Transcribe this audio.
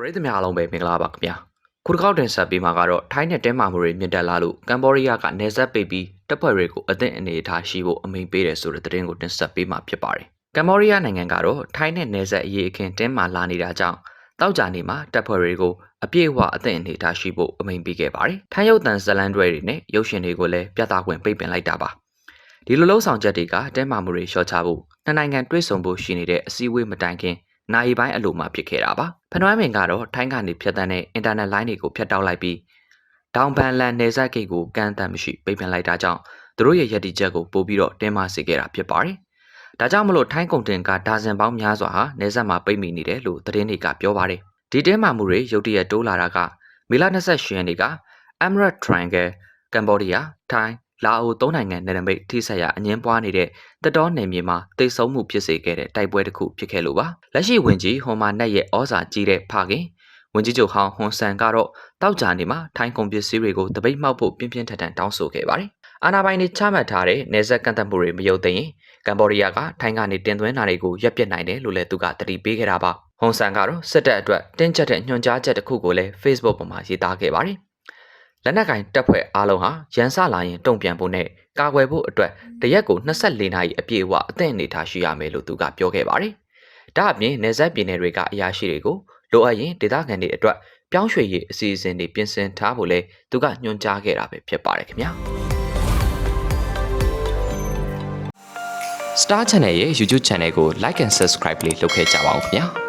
ပရိသတ်များအားလုံးပဲမင်္ဂလာပါခင်ဗျာခုတစ်ခေါက်တင်ဆက်ပေးမှာကတော့ထိုင်းနဲ့တဲမာမှုတွေမြင့်တက်လာလို့ကမ်ဘောဒီးယားကနေဆက်ပိတ်ပြီးတပ်ဖွဲ့တွေကိုအသင့်အနေအထားရှိဖို့အမိန့်ပေးတယ်ဆိုတဲ့သတင်းကိုတင်ဆက်ပေးမှာဖြစ်ပါတယ်ကမ်ဘောဒီးယားနိုင်ငံကတော့ထိုင်းနဲ့နေဆက်အရေးအခင်းတင်းမာလာနေတာကြောင့်တောက်ကြနေမှာတပ်ဖွဲ့တွေကိုအပြည့်အဝအသင့်အနေအထားရှိဖို့အမိန့်ပေးခဲ့ပါတယ်ထိုင်းရုပ်သံဇလန်တွေတွေနဲ့ရုပ်ရှင်တွေကိုလည်းပြသခွင့်ပိတ်ပင်လိုက်တာပါဒီလိုလုံးဆောင်ချက်တွေကတဲမာမှုတွေရှော့ချဖို့နှစ်နိုင်ငံတွဲဆုံဖို့ရှိနေတဲ့အစည်းအဝေးမတိုင်ခင် နိုင်ပိုင်းအလိုမှာဖြစ်ခဲ့တာပါဖနွမ်းမင်ကတော့ထိုင်းကနေဖြတ်တန်းတဲ့အင်တာနက်လိုင်းတွေကိုဖျက်တောက်လိုက်ပြီးဒေါင်ဘန်လန်နေဆက်ဂိတ်ကိုကန့်အသတ်မရှိပိတ်ပင်လိုက်တာကြောင့်သူတို့ရဲ့ရည်တည်ချက်ကိုပို့ပြီးတော့တင်းမာစေခဲ့တာဖြစ်ပါတယ်။ဒါကြောင့်မလို့ထိုင်းကုန်တင်ကဒါဇင်ပေါင်းများစွာဟာနေဆက်မှာပိတ်မိနေတယ်လို့သတင်းတွေကပြောပါတယ်။ဒီတင်းမာမှုတွေရုတ်တရက်တိုးလာတာကမေလ28ရက်နေ့က Emerald Triangle ကမ်ဘောဒီးယားထိုင်း လာအိုသုံးနိုင်ငံနယ်နိမိတ်ထိဆက်ရအငင်းပွားနေတဲ့တတော်နယ်မြေမှာတိတ်ဆုံးမှုဖြစ်စေခဲ့တဲ့တိုက်ပွဲတစ်ခုဖြစ်ခဲ့လို့ပါလက်ရှိဝင်ကြီးဟွန်မာနက်ရဲ့ဩဇာကြီးတဲ့ဖခင်ဝင်ကြီးချုပ်ဟောင်းဟွန်ဆန်ကတော့တောက်ကြနေမှာထိုင်းကုန်ပစ္စည်းတွေကိုတပိတ်မှောက်ဖို့ပြင်းပြင်းထန်ထန်တောင်းဆိုခဲ့ပါတယ်အာနာပိုင်တွေချမှတ်ထားတဲ့နေဆက်ကန့်သက်မှုတွေမယုတ်သိရင်ကမ်ဘောဒီးယားကထိုင်းကနေတင်သွင်းတာတွေကိုရပ်ပစ်နိုင်တယ်လို့လည်းသူကတတိပေးခဲ့တာပါဟွန်ဆန်ကတော့စစ်တပ်အတွက်တင်းကျပ်တဲ့ညွှန်ကြားချက်တစ်ခုကိုလည်း Facebook ပေါ်မှာရေးသားခဲ့ပါတယ် လက်နက်ကင်တပ်ဖွဲ့အားလုံးဟာရန်စလာရင်တုံ့ပြန်ဖို့နဲ့ကာကွယ်ဖို့အတွက်တရက်ကို24နာရီအပြည့်အဝအသင့်အနေထားရှိရမယ်လို့သူကပြောခဲ့ပါတယ်။ဒါအပြင်နေဆက်ပြည်နယ်တွေကအရာရှိတွေကိုလိုအပ်ရင်ဒေသခံတွေအတွက်ပြောင်းရွှေ့ရေးအစီအစဉ်တွေပြင်ဆင်ထားဖို့လဲသူကညွှန်ကြားခဲ့တာပဲဖြစ်ပါတယ်ခင်ဗျာ။ Star Channel ရဲ့ YouTube Channel ကို Like and Subscribe လေးလုပ်ခဲ့ကြပါဦးခင်ဗျာ။